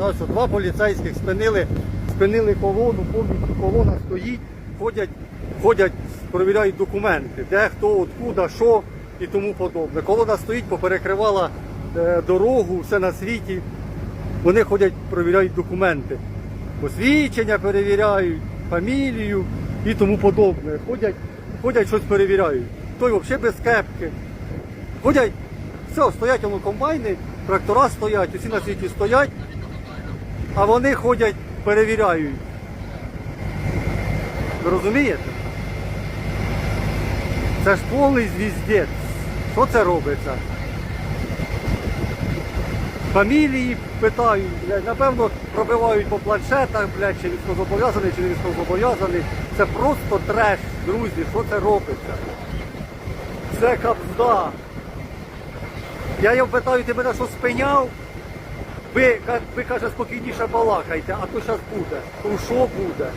Ось два поліцейських спинили, спинили колону, повністю колона стоїть, ходять, ходять, перевіряють документи, де хто, откуда, що і тому подобне. Колона стоїть, поперекривала е, дорогу, все на світі. Вони ходять, перевіряють документи. Посвідчення перевіряють, фамілію і тому подобне. Ходять, ходять щось перевіряють. Той взагалі без кепки. Ходять, все, стоять воно комбайни, трактора стоять, усі на світі стоять, а вони ходять, перевіряють. Розумієте? Це ж повний звіздець. Що це робиться? Фамілії питають, блядь, напевно, пробивають по планшетах, блядь, чи військовозобов'язаний, чи не військовозобов'язаний. Це просто треш, друзі, що це робиться? Це капзда. Я його питаю, ти мене що спиняв? Ви, ви каже, спокійніше балакайте, а то зараз буде. Ну що буде?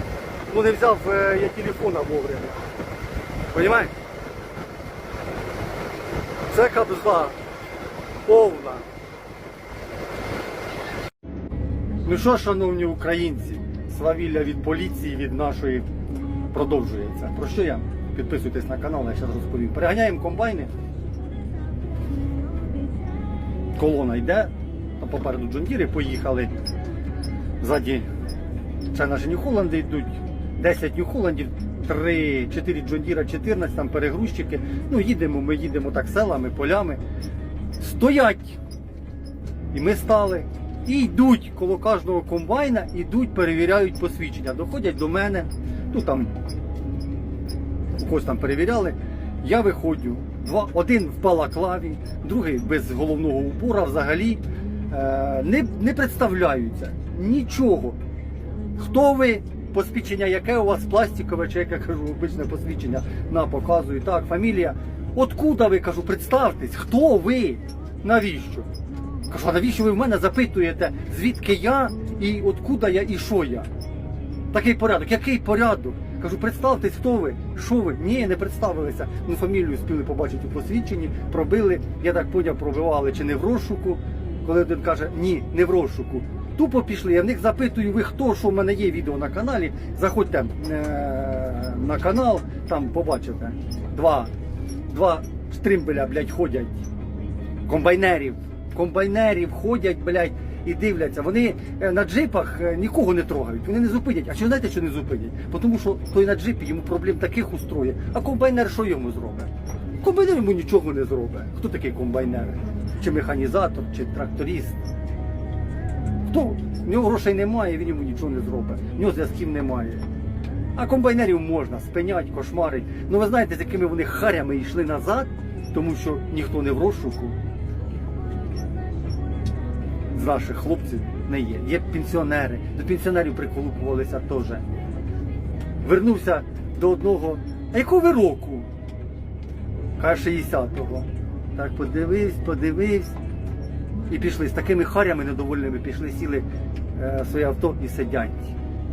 Ну не взяв е, я телефона вовремя. Понимаєте? Це капзда. Повна. Ну що, шановні українці, свавілля від поліції, від нашої продовжується. Про що я? Підписуйтесь на канал, я зараз розповім. Переганяємо комбайни. Колона йде, попереду джондіри поїхали. Ззаді ще наші Нью-Холланди йдуть. 10 Нью-Холландів, 3, 4 джондіра, 14, там перегрузчики. Ну, їдемо, ми їдемо так селами, полями. Стоять і ми стали. І йдуть коло кожного комбайна, йдуть, перевіряють посвідчення. Доходять до мене. Ну там когось там перевіряли. Я виходжу. Один в балаклаві, другий без головного убора взагалі. Е, не, не представляються. Нічого. Хто ви? Посвідчення, яке у вас пластикове, чи яке кажу, обичне посвідчення на показую. Так, фамілія. Откуда ви кажу, представтесь, хто ви? Навіщо? Кажу, а навіщо ви в мене запитуєте, звідки я і откуда я і що я? Такий порядок. Який порядок? Кажу, представтесь, хто ви? Що ви? Ні, не представилися. Ну, фамілію спіли побачити у посвідченні, пробили, я так поняв, пробивали чи не в розшуку. Коли один каже, ні, не в розшуку. Тупо пішли, я в них запитую, ви хто, що в мене є відео на каналі. Заходьте е- на канал, там побачите. Два, два стримбеля, блядь, ходять. Комбайнерів. Комбайнерів ходять, блядь, і дивляться. Вони е, на джипах е, нікого не трогають, вони не зупинять. А що знаєте, що не зупинять? Тому що той на джипі йому проблем таких устроє. А комбайнер що йому зробить? Комбайнер йому нічого не зробить. Хто такий комбайнер? Чи механізатор, чи тракторист? Хто? В нього грошей немає, він йому нічого не зробить. В нього зв'язків немає. А комбайнерів можна спинять, кошмарить. Ну ви знаєте, з якими вони харями йшли назад, тому що ніхто не в розшуку. З наших хлопців не є. Є пенсіонери. До пенсіонерів приколупувалися теж. Вернувся до одного. А якого ви року? Каже 60-го. Так подивився, подивився. І пішли з такими харями недовольними, пішли, сіли е, своє авто і сидять.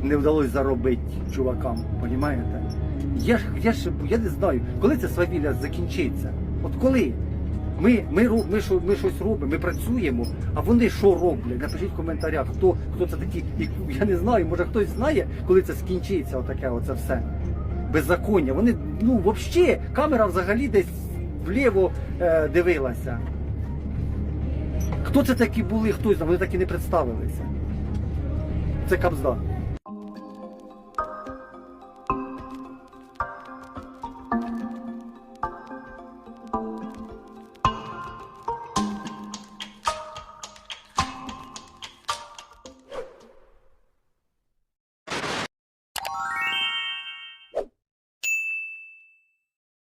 Не вдалося заробити чувакам, розумієте? Я ж, я ж я не знаю, коли це свавілля закінчиться. От коли? Ми, ми, ми, що- ми щось робимо, ми працюємо, а вони що роблять? Напишіть в коментарях, хто, хто це такі. Я не знаю, може хтось знає, коли це скінчиться, отаке оце все. Беззаконня. Вони, ну, взагалі, камера взагалі десь вліво е, дивилася. Хто це такі були, хтось вони так і не представилися. Це кабзда.